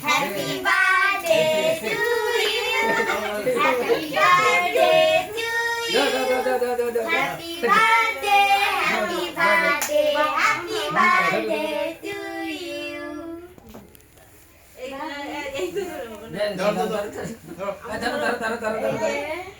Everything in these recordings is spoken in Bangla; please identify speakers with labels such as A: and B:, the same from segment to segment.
A: Happy
B: birthday to you. Happy birthday to you.
C: Happy
B: birthday, happy birthday, happy birthday to you.
D: ধরো
C: ধরো ধরো ধরো ধরো ধরো ধরো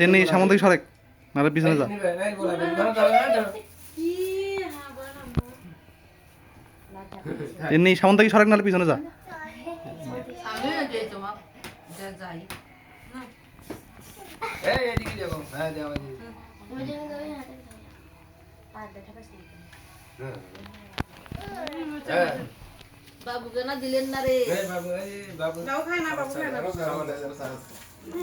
C: তিনি সামন
E: সরেক নারে পিছনে যা তিনি সামন সরেক পিছনে যা
F: হ্যাঁ बाबू ना दिले ना रे.
C: बाबू बाबू.
D: खाना बाबू
C: खाना